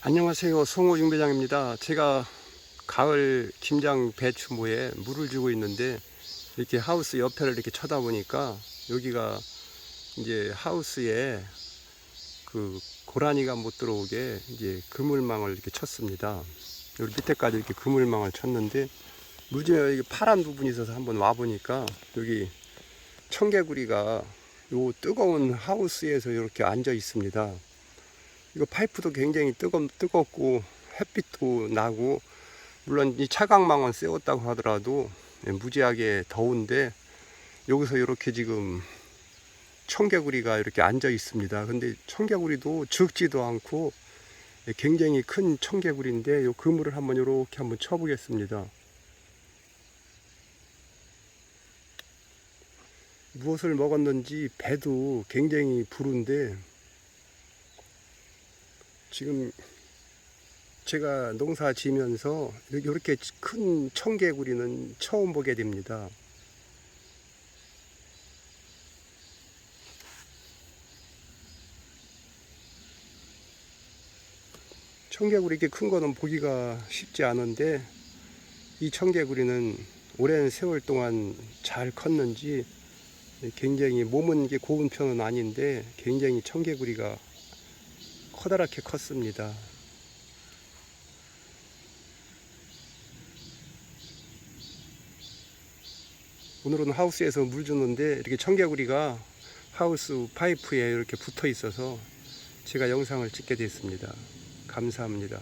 안녕하세요. 송호 융배장입니다. 제가 가을 김장 배추모에 물을 주고 있는데 이렇게 하우스 옆에를 이렇게 쳐다보니까 여기가 이제 하우스에 그 고라니가 못 들어오게 이제 그물망을 이렇게 쳤습니다. 여기 밑에까지 이렇게 그물망을 쳤는데 무지개 여기 파란 부분이 있어서 한번 와 보니까 여기 청개구리가 요 뜨거운 하우스에서 이렇게 앉아 있습니다. 이거 파이프도 굉장히 뜨거, 뜨겁고 햇빛도 나고 물론 이 차광망은 세웠다고 하더라도 예, 무지하게 더운데 여기서 이렇게 지금 청개구리가 이렇게 앉아 있습니다. 근데 청개구리도 적지도 않고 예, 굉장히 큰 청개구리인데 요 그물을 한번 이렇게 한번 쳐보겠습니다. 무엇을 먹었는지 배도 굉장히 부른데 지금 제가 농사 지면서 이렇게 큰 청개구리는 처음 보게 됩니다. 청개구리 이렇게 큰 거는 보기가 쉽지 않은데 이 청개구리는 오랜 세월 동안 잘 컸는지 굉장히 몸은 고운 편은 아닌데 굉장히 청개구리가 커다랗게 컸습니다. 오늘은 하우스에서 물 주는데 이렇게 청개구리가 하우스 파이프에 이렇게 붙어 있어서 제가 영상을 찍게 됐습니다. 감사합니다.